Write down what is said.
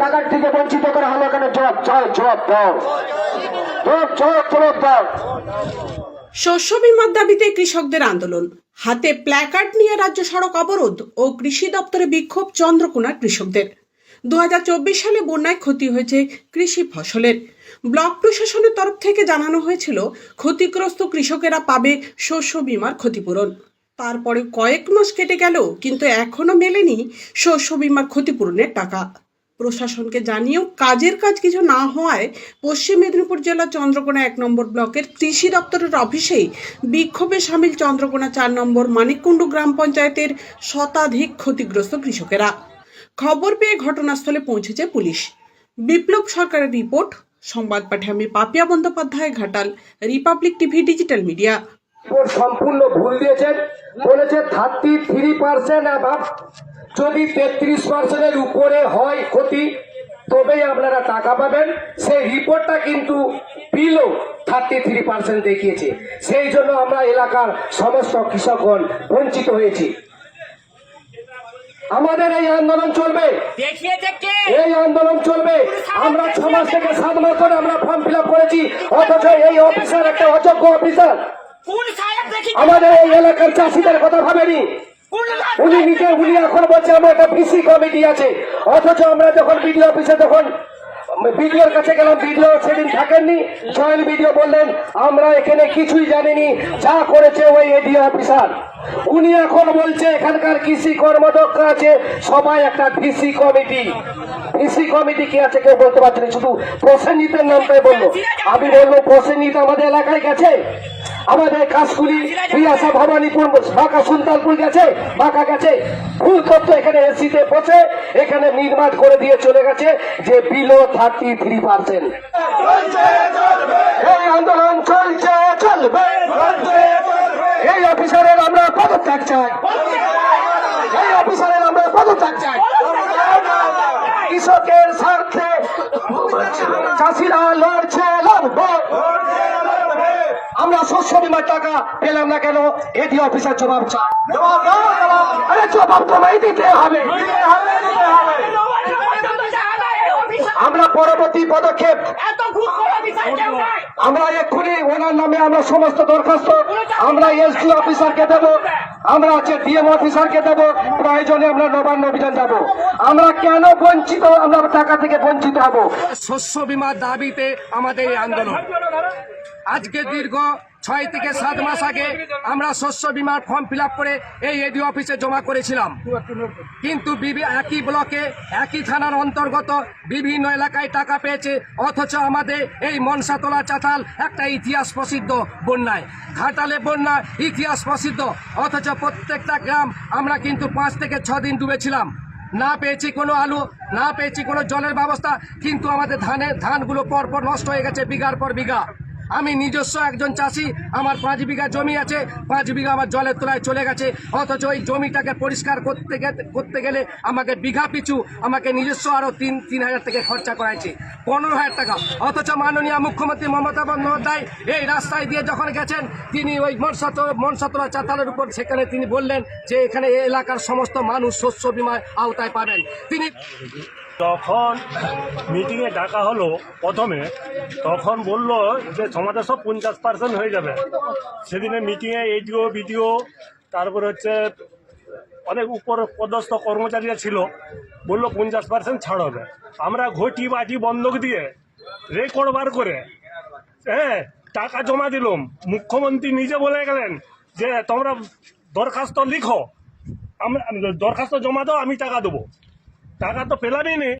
টাকার থেকে বঞ্চিত করা হলো কেন? জবাব চাও জবাব দাও। জবাব জবাব জবাব দাও। শস্য বিমার দাবিতে কৃষকদের আন্দোলন। হাতে প্ল্যাকার্ড নিয়ে রাজ্য সড়ক অবরোধ ও কৃষি দপ্তরে বিক্ষোভ চন্দ্রকোনার কৃষকদের। দুহাজার চব্বিশ সালে বন্যায় ক্ষতি হয়েছে কৃষি ফসলের। ব্লক প্রশাসনের তরফ থেকে জানানো হয়েছিল, ক্ষতিগ্রস্ত কৃষকেরা পাবে শস্য বিমার ক্ষতিপূরণ। তারপরে কয়েক মাস কেটে গেল, কিন্তু এখনও মেলেনি শস্য বিমার ক্ষতিপূরণের টাকা। প্রশাসনকে জানিয়েও কাজের কাজ কিছু না হওয়ায় পশ্চিম মেদিনীপুর জেলার চন্দ্রকোনা এক নম্বর ব্লকের কৃষি দপ্তরের অফিসেই বিক্ষোভে সামিল চন্দ্রকোনা চার নম্বর মানিককুণ্ডু গ্রাম পঞ্চায়েতের শতাধিক ক্ষতিগ্রস্ত কৃষকেরা। খবর পেয়ে ঘটনাস্থলে পৌঁছেছে পুলিশ। বিপ্লব সরকারের রিপোর্ট, সংবাদ পাঠে আমি Papiya Bandyopadhyay, Ghatal, Republic TV, digital media. সম্পূর্ণ ভুল দিয়েছেন, বলেছে থার্টি থ্রি পার্সেন্ট যদি তেত্রিশ পার্সেন্টের উপরে হয় ক্ষতি তবেই আপনারা টাকা পাবেন। সেই রিপোর্টটা কিন্তু বিলো থার্টি থ্রি পার্সেন্ট দেখিয়েছে। সেই জন্য আমরা এলাকার সমস্ত কৃষকগণ বঞ্চিত হয়েছি। আমাদের এই আন্দোলন চলবে। এই আন্দোলন চলবে। আমরা ছ মাস থেকে সাত মাস ধরে আমরা ফর্ম ফিল আপ করেছি। অথচ এই অফিসার একটা অযোগ্য অফিসার আমাদের এই এলাকার চাষিদের কথা ভাবেনি। উনি নিজে উনি এখন বলছে আমার একটা পিসি কমিটি আছে। অথচ আমরা যখন বিডিও অফিসে যখন বিডিওর কাছে গেলাম বিডিও সেদিন থাকেননি। জয়েন্ট বিডিও বললেন আমরা এখানে কিছুই জানিনি যা করেছে ওই এডিও অফিসার উনি এখন বলছে এখানকার কৃষি কর্মদক্ষ আছে সবাই একটা ভিসি কমিটি। ভিসি কমিটি কি আছে কেউ বলতে পারছে শুধু প্রসেনজিতের নামটাই বলল আমি বলব প্রসেনজিৎ আমাদের এলাকায় গেছে? আমাদের কাশকুলি বিয়াসা ভবানীপুর বাঁকা সুলতানপুর গেছে, বাঁকা গেছে। ফুল তত্ত্ব এখানে এসিতে বসে এখানে নির্মাণ করে দিয়ে চলে গেছে, যে বিলো থার্টি থ্রি পার্সেন্ট। এই আন্দোলন চলছে চলবে। এই অফিসারের আমরা পদত্যাগ চাই। এই অফিসারের আমরা পদত্যাগ চাই। কৃষকের স্বার্থে চাষিরা লড়ছে, লড়বে। আমরা শস্য বিমার টাকা পেলাম না কেন? এটি অফিসার জবাব আরে জবাব তোমায় দিতে হবে। আমরা পরবর্তী পদক্ষেপ আমরা এক্ষুনি ওনার নামে আমরা সমস্ত দরখাস্ত আমরা এসডি অফিসারকে দেবো। আমরা হচ্ছে ডিএম অফিসারকে দেবো। প্রয়োজনে আমরা নবান্ন অভিযান যাব। আমরা কেন বঞ্চিত? আমরা টাকা থেকে বঞ্চিত হব। শস্য বিমার দাবিতে আমাদের এই আন্দোলন। আজকে দীর্ঘ ছয় থেকে সাত মাস আগে আমরা শস্য বিমার ফর্ম ফিল করে এই এডি অফিসে জমা করেছিলাম। কিন্তু একই ব্লকে একই থানার অন্তর্গত বিভিন্ন এলাকায় টাকা পেয়েছে, অথচ আমাদের এই মনসাতলা চাতাল একটা ইতিহাস প্রসিদ্ধ বন্যায়। ঘাটালে বন্যা ইতিহাস প্রসিদ্ধ, অথচ প্রত্যেকটা গ্রাম আমরা কিন্তু পাঁচ থেকে ছ দিন ডুবেছিলাম। না পেয়েছি কোনো আলু, না পেয়েছি কোনো জলের ব্যবস্থা, কিন্তু আমাদের ধানের ধানগুলো পরপর নষ্ট হয়ে গেছে, বিঘার পর বিঘা। আমি নিজস্ব একজন চাষি, আমার পাঁচ বিঘা জমি আছে, পাঁচ বিঘা আমার জলের তলায় চলে গেছে, অথচ ওই জমিটাকে পরিষ্কার করতে করতে গেলে আমাকে বিঘা পিছু আমাকে নিজস্ব আরও তিন তিন হাজার থেকে খরচা করাইছে, পনেরো হাজার টাকা। অথচ মাননীয় মুখ্যমন্ত্রী মমতা বন্দ্যোপাধ্যায় এই রাস্তায় দিয়ে যখন গেছেন, তিনি ওই মনসাত মনসাতলা চাতালের উপর সেখানে তিনি বললেন যে এখানে এলাকার সমস্ত মানুষ শস্য বিমার আওতায় পাবেন। তিনি যখন মিটিংয়ে ডাকা হলো প্রথমে, তখন বলল যে সমাজের সব পঞ্চাশ পার্সেন্ট হয়ে যাবে। সেদিনে মিটিংয়ে এইডিও বিডিও, তারপরে হচ্ছে অনেক উপর পদস্থ কর্মচারীরা ছিল, বলল পঞ্চাশ পার্সেন্ট ছাড় হবে। আমরা ঘটি বাটি বন্ধক দিয়ে রেকর্ড বার করে হ্যাঁ টাকা জমা দিলাম। মুখ্যমন্ত্রী নিজে বলে গেলেন যে, তোমরা দরখাস্ত লিখো। আমরা, দরখাস্ত জমা দাও, আমি টাকা দেবো। টাকা তো পেলামই নেই।